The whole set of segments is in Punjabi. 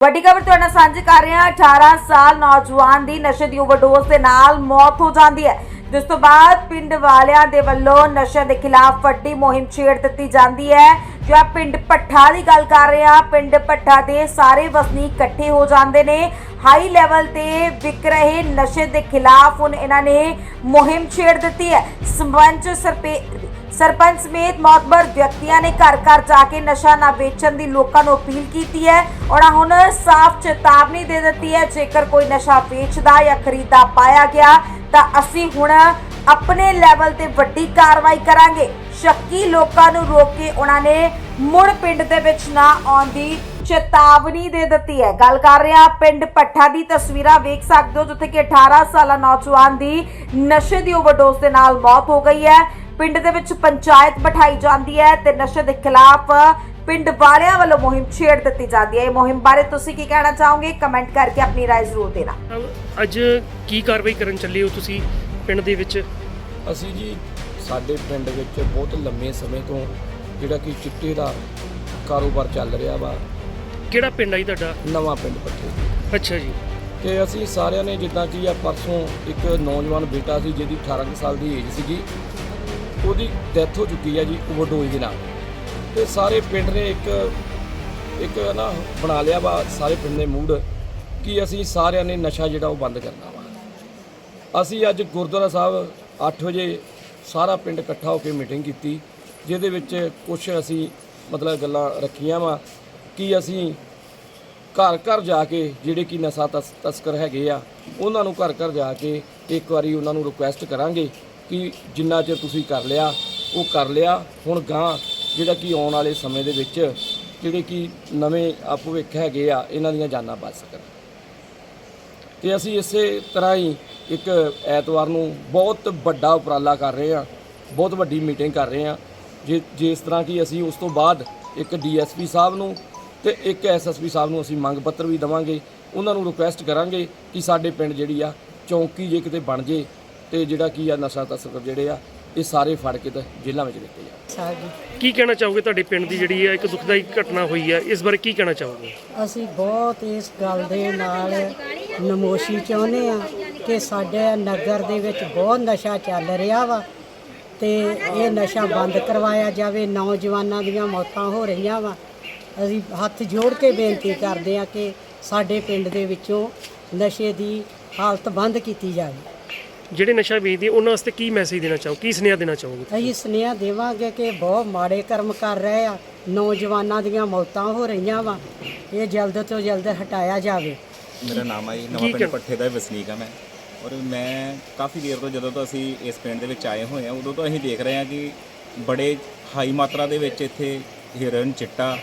ਵੱਡੀ ਖਬਰ ਤੁਹਾਡੇ ਨਾਲ ਸਾਂਝੀ ਕਰ ਰਹੇ ਹਾਂ। 18 ਸਾਲ ਨੌਜਵਾਨ ਦੀ ਨਸ਼ੇ ਦੀ ਓਵਰਡੋਜ਼ ਦੇ ਨਾਲ ਮੌਤ ਹੋ ਜਾਂਦੀ ਹੈ। ਜਿਸ ਤੋਂ ਬਾਅਦ ਪਿੰਡ ਵਾਲਿਆਂ ਦੇ ਵੱਲੋਂ ਨਸ਼ੇ ਦੇ ਖਿਲਾਫ ਵੱਡੀ ਮੁਹਿੰਮ ਛੇੜ ਦਿੱਤੀ ਜਾਂਦੀ ਹੈ। ਜੋ ਆ ਪਿੰਡ ਪੱਠਾ ਦੀ ਗੱਲ ਕਰ ਰਹੇ ਹਾਂ। ਪਿੰਡ ਪੱਠਾ ਦੇ ਸਾਰੇ ਵਸਨੀਕ ਇਕੱਠੇ ਹੋ ਜਾਂਦੇ ਨੇ। ਹਾਈ ਲੈਵਲ ਤੇ ਵਿਕ ਰਹੇ ਨਸ਼ੇ ਦੇ ਖਿਲਾਫ ਹੁਣ ਇਹਨਾਂ ਨੇ ਮੁਹਿੰਮ ਛੇੜ ਦਿੱਤੀ ਹੈ। ਸਰਪੰਚ ਸਰਪੇ ਸਰਪੰਚ ਸਮੇਤ ਮੌਤਬਰ ਵਿਅਕਤੀਆਂ ਨੇ ਘਰ ਘਰ ਜਾ ਕੇ ਨਸ਼ਾ ਨਾ ਵੇਚਣ ਦੀ ਲੋਕਾਂ ਨੂੰ ਅਪੀਲ ਕੀਤੀ ਹੈ ਉਹਨਾਂ ਹੁਣ ਸਾਫ਼ ਚੇਤਾਵਨੀ ਦੇ ਦਿੱਤੀ ਹੈ, ਜੇਕਰ ਕੋਈ ਨਸ਼ਾ ਵੇਚਦਾ ਜਾਂ ਖਰੀਦਾ ਪਾਇਆ ਗਿਆ, ਤਾਂ ਅਸੀਂ ਹੁਣ ਆਪਣੇ ਲੈਵਲ ਤੇ ਵੱਡੀ ਕਾਰਵਾਈ ਕਰਾਂਗੇ। ਸ਼ੱਕੀ ਲੋਕਾਂ ਨੂੰ ਰੋਕ ਕੇ ਉਹਨਾਂ ਨੇ ਮੁੜ ਪਿੰਡ ਦੇ ਵਿੱਚ ਨਾ ਆਉਣ ਦੀ ਚੇਤਾਵਨੀ ਦੇ ਦਿੱਤੀ ਹੈ। ਗੱਲ ਕਰ ਰਿਹਾ ਪਿੰਡ ਪੱਠਾ ਦੀ ਤਸਵੀਰਾਂ ਵੇਖ ਸਕਦੇ ਹੋ, ਜਿੱਥੇ ਕਿ 18 ਸਾਲਾ ਨੌਜਵਾਨ ਦੀ ਨਸ਼ੇ ਦੀ ਓਵਰਡੋਜ਼ ਦੇ ਨਾਲ ਮੌਤ ਹੋ ਗਈ ਹੈ। ਪਿੰਡ ਦੇ ਵਿੱਚ ਪੰਚਾਇਤ ਬਿਠਾਈ ਜਾਂਦੀ ਹੈ ਤੇ ਨਸ਼ੇ ਦੇ ਖਿਲਾਫ ਪਿੰਡ ਵਾਲਿਆਂ ਵੱਲੋਂ ਮੁਹਿੰਮ ਛੇੜ ਦਿੱਤੀ ਜਾਂਦੀ ਹੈ ਇਹ ਮੁਹਿੰਮ ਬਾਰੇ ਤੁਸੀਂ ਕੀ ਕਹਿਣਾ ਚਾਹੋਗੇ ਕਮੈਂਟ ਕਰਕੇ ਆਪਣੀ رائے ਜ਼ਰੂਰ ਦੇਣਾ ਅੱਜ ਕੀ ਕਾਰਵਾਈ ਕਰਨ ਚੱਲੇ ਹੋ ਤੁਸੀਂ ਪਿੰਡ ਦੇ ਵਿੱਚ ਅਸੀਂ ਜੀ ਸਾਡੇ ਪਿੰਡ ਵਿੱਚ ਬਹੁਤ ਲੰਮੇ ਸਮੇਂ ਤੋਂ ਜਿਹੜਾ ਕਿ ਚਿੱਟੇ ਦਾ ਕਾਰੋਬਾਰ ਚੱਲ ਰਿਹਾ ਵਾ ਕਿਹੜਾ ਪਿੰਡ ਆ ਜੀ ਤੁਹਾਡਾ ਨਵਾਂ ਪਿੰਡ ਪੱਠੇ ਅੱਛਾ ਜੀ ਤੇ ਅਸੀਂ ਸਾਰਿਆਂ ਨੇ ਜਿੱਦਾਂ ਕਿ ਆ ਪਰਸੋਂ ਇੱਕ ਨੌਜਵਾਨ ਬੇਟਾ ਸੀ ਜਿਹਦੀ 18 ਕੁ ਸਾਲ ਦੀ ਏਜ ਸੀਗੀ ਉਹਦੀ ਡੈਥ ਹੋ ਚੁੱਕੀ ਹੈ ਜੀ ਓਵਰਡੋਜ਼ ਦੇ ਨਾਲ। ਤੇ ਸਾਰੇ ਪਿੰਡ ਨੇ ਇੱਕ ਇੱਕ ਨਾ ਬਣਾ ਲਿਆ ਵਾ, ਸਾਰੇ ਪਿੰਡ ਨੇ ਮੂਡ ਕਿ ਅਸੀਂ ਸਾਰਿਆਂ ਨੇ ਨਸ਼ਾ ਜਿਹੜਾ ਉਹ ਬੰਦ ਕਰਨਾ ਵਾ। ਅਸੀਂ ਅੱਜ ਗੁਰਦੁਆਰਾ ਸਾਹਿਬ 8 ਵਜੇ ਸਾਰਾ ਪਿੰਡ ਇਕੱਠਾ ਹੋ ਕੇ ਮੀਟਿੰਗ ਕੀਤੀ, ਜਿਹਦੇ ਵਿੱਚ ਕੁਝ ਅਸੀਂ ਮਤਲਬ ਗੱਲਾਂ ਰੱਖੀਆਂ ਵਾ ਕਿ ਅਸੀਂ ਘਰ ਘਰ ਜਾ ਕੇ ਜਿਹੜੇ ਕਿ ਨਸ਼ਾ ਤਸ- ਤਸਕਰ ਹੈਗੇ ਆ, ਉਹਨਾਂ ਨੂੰ ਘਰ ਘਰ ਜਾ ਕੇ ਇੱਕ ਵਾਰੀ ਉਹਨਾਂ ਨੂੰ ਰਿਕੁਐਸਟ ਕਰਾਂਗੇ ਕਿ ਜਿੰਨਾ ਚਿਰ ਤੁਸੀਂ ਕਰ ਲਿਆ, ਉਹ ਕਰ ਲਿਆ। ਹੁਣ ਗਾਂ ਜਿਹੜਾ ਕਿ ਆਉਣ ਵਾਲੇ ਸਮੇਂ ਦੇ ਵਿੱਚ ਜਿਹੜੇ ਕਿ ਨਵੇਂ ਭਵਿੱਖ ਹੈਗੇ ਆ, ਇਹਨਾਂ ਦੀਆਂ ਜਾਨਾਂ ਬਚ ਸਕਣ। ਤੇ ਅਸੀਂ ਇਸੇ ਤਰ੍ਹਾਂ ਹੀ ਇੱਕ ਐਤਵਾਰ ਨੂੰ ਬਹੁਤ ਵੱਡਾ ਉਪਰਾਲਾ ਕਰ ਰਹੇ ਹਾਂ, ਬਹੁਤ ਵੱਡੀ ਮੀਟਿੰਗ ਕਰ ਰਹੇ ਹਾਂ। ਜੇ ਜਿਸ ਤਰ੍ਹਾਂ ਕਿ ਅਸੀਂ ਉਸ ਤੋਂ ਬਾਅਦ ਇੱਕ ਡੀਐਸਪੀ ਸਾਹਿਬ ਨੂੰ ਤੇ ਇੱਕ ਐਸਐਸਪੀ ਸਾਹਿਬ ਨੂੰ ਅਸੀਂ ਮੰਗ ਪੱਤਰ ਵੀ ਦਵਾਂਗੇ, ਉਹਨਾਂ ਨੂੰ ਰਿਕੁਐਸਟ ਕਰਾਂਗੇ ਕਿ ਸਾਡੇ ਪਿੰਡ ਜਿਹੜੀ ਆ, ਚੌਂਕੀ ਜੇ ਕਿਤੇ ਬਣ ਜੇ ਤੇ ਜਿਹੜਾ ਕੀ ਆ ਨਸ਼ਾ ਤਸਕਰ ਜਿਹੜੇ ਆ ਇਹ ਸਾਰੇ ਫੜ ਕੇ ਤੇ ਜੇਲ੍ਹਾਂ ਵਿੱਚ ਦਿੱਤੇ ਜਾਣ। ਸਾਹਿਬ ਜੀ ਕੀ ਕਹਿਣਾ ਚਾਹੋਗੇ ਤੁਹਾਡੇ ਪਿੰਡ ਦੀ ਜਿਹੜੀ ਹੈ ਇੱਕ ਦੁਖਦਾਈ ਘਟਨਾ ਹੋਈ ਹੈ ਇਸ ਬਾਰੇ ਕੀ ਕਹਿਣਾ ਚਾਹੋਗੇ? ਅਸੀਂ ਬਹੁਤ ਇਸ ਗੱਲ ਦੇ ਨਾਲ ਨਮੋਸ਼ੀ ਚਾਹੁੰਦੇ ਆ ਕਿ ਸਾਡੇ ਨਗਰ ਦੇ ਵਿੱਚ ਬਹੁਤ ਨਸ਼ਾ ਚੱਲ ਰਿਹਾ ਵਾ ਤੇ ਇਹ ਨਸ਼ਾ ਬੰਦ ਕਰਵਾਇਆ ਜਾਵੇ ਨੌਜਵਾਨਾਂ ਦੀਆਂ ਮੌਤਾਂ ਹੋ ਰਹੀਆਂ ਵਾ। ਅਸੀਂ ਹੱਥ ਜੋੜ ਕੇ ਬੇਨਤੀ ਕਰਦੇ ਆ ਕਿ ਸਾਡੇ ਪਿੰਡ ਦੇ ਵਿੱਚੋਂ ਨਸ਼ੇ ਦੀ ਹਾਲਤ ਬੰਦ ਕੀਤੀ ਜਾਵੇ। ਜਿਹੜੇ ਨਸ਼ਾ ਵੇਚਦੇ ਆ, ਉਹਨਾਂ ਵਾਸਤੇ ਕੀ ਮੈਸੇਜ ਦੇਣਾ ਚਾਹੋ? ਕੀ ਸੁਨੇਹਾ ਦੇਣਾ ਚਾਹੋਗੇ ਅਸੀਂ ਸੁਨੇਹਾ ਦੇਵਾਂਗੇ ਕਿ ਬਹੁਤ ਮਾੜੇ ਕਰਮ ਕਰ ਰਹੇ ਆ। ਨੌਜਵਾਨਾਂ ਦੀਆਂ ਮੌਤਾਂ ਹੋ ਰਹੀਆਂ ਵਾ। ਇਹ ਜਲਦ ਤੋਂ ਜਲਦ ਹਟਾਇਆ ਜਾਵੇ। ਮੇਰਾ ਨਾਮ ਹੈ ਜੀ, ਨਵਾਂ ਪਿੰਡ ਪੱਠੇ ਦਾ ਵਸਨੀਕ ਹਾਂ ਮੈਂ। ਔਰ ਮੈਂ ਕਾਫੀ ਦੇਰ ਤੋਂ ਜਦੋਂ ਤੋਂ ਅਸੀਂ ਇਸ ਪਿੰਡ ਦੇ ਵਿੱਚ ਆਏ ਹੋਏ ਹਾਂ ਉਦੋਂ ਤੋਂ ਅਸੀਂ ਦੇਖ ਰਹੇ ਹਾਂ ਕਿ ਬੜੇ ਹਾਈ ਮਾਤਰਾ ਦੇ ਵਿੱਚ ਇੱਥੇ ਹੀਰੋਇਨ ਚਿੱਟਾ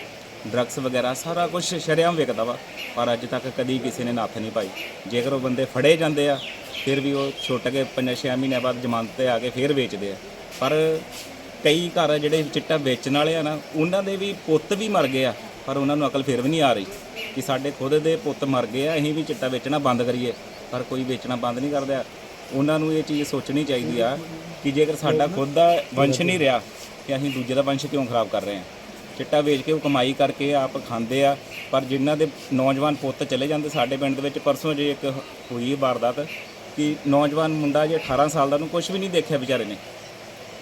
ਡਰੱਗਸ ਵਗੈਰਾ ਸਾਰਾ ਕੁਝ ਸ਼ਰੇਆਮ ਵਿਕਦਾ ਵਾ, ਪਰ ਅੱਜ ਤੱਕ ਕਦੀ ਕਿਸੇ ਨੇ ਨੱਥ ਨਹੀਂ ਪਾਈ। ਜੇਕਰ ਉਹ ਬੰਦੇ ਫੜੇ ਜਾਂਦੇ ਆ, ਫਿਰ ਵੀ ਉਹ ਛੁੱਟ ਕੇ 5-6 ਮਹੀਨਿਆਂ ਬਾਅਦ ਜ਼ਮਾਨਤ ਤੇ ਆ ਕੇ ਫਿਰ ਵੇਚਦੇ ਆ। ਪਰ ਕਈ ਘਰ ਆ ਜਿਹੜੇ ਚਿੱਟਾ ਵੇਚਣ ਵਾਲੇ ਆ ਨਾ, ਉਹਨਾਂ ਦੇ ਵੀ ਪੁੱਤ ਵੀ ਮਰ ਗਏ ਆ, ਪਰ ਉਹਨਾਂ ਨੂੰ ਅਕਲ ਫਿਰ ਵੀ ਨਹੀਂ ਆ ਰਹੀ ਕਿ ਸਾਡੇ ਖੁਦ ਦੇ ਪੁੱਤ ਮਰ ਗਏ ਆ, ਅਸੀਂ ਵੀ ਚਿੱਟਾ ਵੇਚਣਾ ਬੰਦ ਕਰੀਏ। ਪਰ ਕੋਈ ਵੇਚਣਾ ਬੰਦ ਨਹੀਂ ਕਰਦਾ। ਉਹਨਾਂ ਨੂੰ ਇਹ ਚੀਜ਼ ਸੋਚਣੀ ਚਾਹੀਦੀ ਆ ਕਿ ਜੇਕਰ ਸਾਡਾ ਖੁਦ ਦਾ ਵੰਸ਼ ਨਹੀਂ ਰਿਹਾ ਕਿ ਅਸੀਂ ਦੂਜੇ ਦਾ ਵੰਸ਼ ਕਿਉਂ ਖਰਾਬ ਕਰ ਰਹੇ ਹਾਂ ਚਿੱਟਾ ਵੇਚ ਕੇ ਉਹ ਕਮਾਈ ਕਰਕੇ ਆਪ ਖਾਂਦੇ ਆ। ਪਰ ਜਿਨ੍ਹਾਂ ਦੇ ਨੌਜਵਾਨ ਪੁੱਤ ਚਲੇ ਜਾਂਦੇ ਸਾਡੇ ਪਿੰਡ ਦੇ ਵਿੱਚ, ਪਰਸੋਂ ਜੇ ਇੱਕ ਹੋਈ ਵਾਰਦਾਤ ਕਿ ਨੌਜਵਾਨ ਮੁੰਡਾ ਜੇ 18 ਸਾਲ ਦਾ ਨੂੰ ਕੁਝ ਵੀ ਨਹੀਂ ਦੇਖਿਆ ਵਿਚਾਰੇ ਨੇ।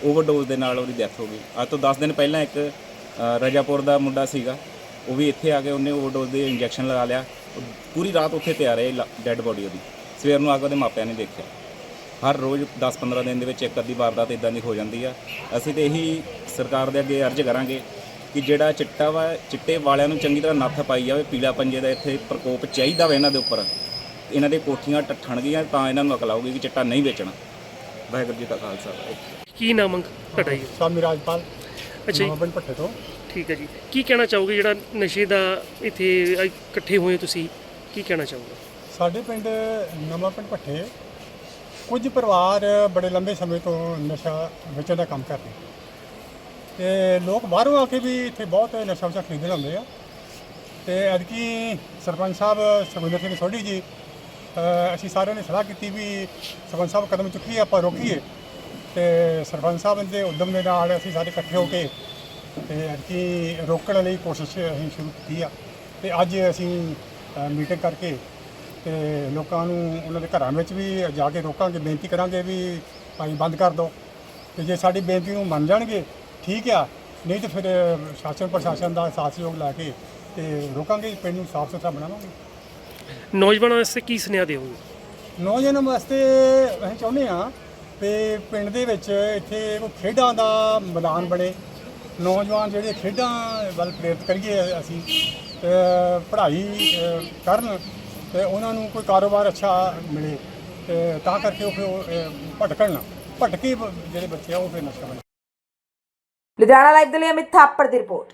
ਓਵਰਡੋਜ਼ ਦੇ ਨਾਲ ਉਹਦੀ ਡੈਥ ਹੋ ਗਈ। ਅੱਜ ਤੋਂ 10 ਦਿਨ ਪਹਿਲਾਂ ਇੱਕ ਰਜਾਪੁਰ ਦਾ ਮੁੰਡਾ ਸੀਗਾ। ਉਹ ਵੀ ਇੱਥੇ ਆ ਕੇ ਉਹਨੇ ਓਵਰਡੋਜ਼ ਦੇ ਇੰਜੈਕਸ਼ਨ ਲਗਾ ਲਿਆ। ਪੂਰੀ ਰਾਤ ਉੱਥੇ ਪਿਆ ਰਹੇ ਡੈੱਡ ਬੋਡੀ ਉਹਦੀ। ਸਵੇਰ ਨੂੰ ਆ ਕੇ ਉਹਦੇ ਮਾਪਿਆਂ ਨੇ ਦੇਖਿਆ। ਹਰ ਰੋਜ਼ 10-15 ਦਿਨ ਦੇ ਵਿੱਚ ਇੱਕ ਅੱਧੀ ਵਾਰਦਾਤ ਇਦਾਂ ਦੀ ਹੋ ਜਾਂਦੀ ਆ। ਅਸੀਂ ਤੇ ਇਹੀ ਸਰਕਾਰ ਦੇ ਅੱਗੇ ਅਰਜ਼ ਕਰਾਂਗੇ ਕਿ ਜਿਹੜਾ ਚਿੱਟਾ ਵਾ ਚਿੱਟੇ ਵਾਲਿਆਂ ਨੂੰ ਚੰਗੀ ਤਰ੍ਹਾਂ ਨੱਥ ਪਾਈ ਜਾਵੇ ਪੀਲਾ ਪੰਜੇ ਦਾ ਇੱਥੇ ਪ੍ਰਕੋਪ ਚਾਹੀਦਾ ਵਾ ਇਹਨਾਂ ਦੇ ਉੱਪਰ। ਇਹਨਾਂ ਦੇ ਕੋਠੀਆਂ ਟੱਠਣਗੀਆਂ ਤਾਂ ਇਹਨਾਂ ਨੂੰ ਅਕਲ ਆਊਗੀ ਕਿ ਚਿੱਟਾ ਨਹੀਂ ਵੇਚਣਾ। ਵਾਹਿਗੁਰੂ ਜੀ ਕਾ ਖਾਲਸਾ ਕੀ ਨਾਮ ਅੰਕ ਤੁਹਾਡਾ ਜੀ? ਸਾਮੀ ਰਾਜਪਾਲ। ਅੱਛਾ ਜੀ। ਨਵਾਂ ਪਿੰਡ ਭੱਠੇ ਤੋਂ। ਠੀਕ ਹੈ ਜੀ। ਕੀ ਕਹਿਣਾ ਚਾਹੋਗੇ ਜਿਹੜਾ ਨਸ਼ੇ ਦਾ ਇੱਥੇ ਇਕੱਠੇ ਹੋਏ ਤੁਸੀਂ? ਕੀ ਕਹਿਣਾ ਚਾਹੋਗੇ? ਸਾਡੇ ਪਿੰਡ ਨਵਾਂ ਪਿੰਡ ਭੱਠੇ ਕੁਝ ਪਰਿਵਾਰ ਬੜੇ ਲੰਬੇ ਸਮੇਂ ਤੋਂ ਨਸ਼ਾ ਵੇਚਣ ਦਾ ਕੰਮ ਕਰਦੇ ਤੇ ਲੋਕ ਬਾਹਰੋਂ ਆ ਕੇ ਵੀ ਇੱਥੇ ਬਹੁਤ ਨਸ਼ਾ ਵਸਾ ਖਰੀਦਣ ਆਉਂਦੇ ਆ। ਤੇ ਐਤਕੀ ਸਰਪੰਚ ਸਾਹਿਬ ਸੁਖਵਿੰਦਰ ਸਿੰਘ ਸੋਢੀ ਜੀ ਅਸੀਂ ਸਾਰਿਆਂ ਨੇ ਸਲਾਹ ਕੀਤੀ ਵੀ ਸਰਪੰਚ ਸਾਹਿਬ ਕਦਮ ਚੁੱਕੀਏ, ਆਪਾਂ ਰੋਕੀਏ। ਤੇ ਸਰਪੰਚ ਸਾਹਿਬ ਦੇ ਉਦਮ ਦੇ ਨਾਲ ਅਸੀਂ ਸਾਰੇ ਇਕੱਠੇ ਹੋ ਕੇ ਤੇ ਅਦਕੀ ਰੋਕਣ ਲਈ ਕੋਸ਼ਿਸ਼ ਅਸੀਂ ਸ਼ੁਰੂ ਕੀਤੀ ਆ। ਤੇ ਅੱਜ ਅਸੀਂ ਮੀਟਿੰਗ ਕਰਕੇ ਤੇ ਲੋਕਾਂ ਨੂੰ ਉਹਨਾਂ ਦੇ ਘਰਾਂ ਵਿੱਚ ਵੀ ਜਾ ਕੇ ਰੋਕਾਂਗੇ, ਬੇਨਤੀ ਕਰਾਂਗੇ ਵੀ ਭਾਈ ਬੰਦ ਕਰ ਦਿਓ ਤੇ ਜੇ ਸਾਡੀ ਬੇਨਤੀ ਨੂੰ ਮੰਨ ਜਾਣਗੇ ਠੀਕ ਆ। ਨਹੀਂ ਤੇ ਫਿਰ ਸ਼ਾਸਨ ਪ੍ਰਸ਼ਾਸਨ ਦਾ ਸਾਥ ਸਹਿਯੋਗ ਲੈ ਕੇ ਤੇ ਰੋਕਾਂਗੇ ਪਿੰਡ ਨੂੰ ਸਾਫ਼ ਸੁਥਰਾ ਬਣਾਵਾਂਗੇ। ਨੌਜਵਾਨਾਂ ਵਾਸਤੇ ਕੀ ਸੁਨੇਹਾ ਦਿਓਗੇ? ਨੌਜਵਾਨਾਂ ਵਾਸਤੇ ਅਸੀਂ ਚਾਹੁੰਦੇ ਹਾਂ ਕਿ ਪਿੰਡ ਦੇ ਵਿੱਚ ਇੱਥੇ ਕੋਈ ਖੇਡਾਂ ਦਾ ਮੈਦਾਨ ਬਣੇ। ਨੌਜਵਾਨ ਜਿਹੜੇ ਖੇਡਾਂ ਵੱਲ ਪ੍ਰੇਰਿਤ ਕਰੀਏ ਅਸੀਂ ਤੇ ਪੜ੍ਹਾਈ ਕਰਨ ਤੇ ਉਹਨਾਂ ਨੂੰ ਕੋਈ ਕਾਰੋਬਾਰ ਅੱਛਾ ਮਿਲੇ ਤੇ ਤਾਂ ਕਰਕੇ ਉਹ ਫਿਰ ਉਹ, ਭਟਕਣ ਨਾ। ਭਟਕੇ ਬ- ਜਿਹੜੇ ਬੱਚੇ ਆ ਉਹ ਫਿਰ ਨਸ਼ਾ ਬਣ ਲੁਧਿਆਣਾ ਲਾਈਵ ਦੇ ਲਈ ਅਮਿਤ ਥਾਪੜ ਦੀ ਰਿਪੋਰਟ।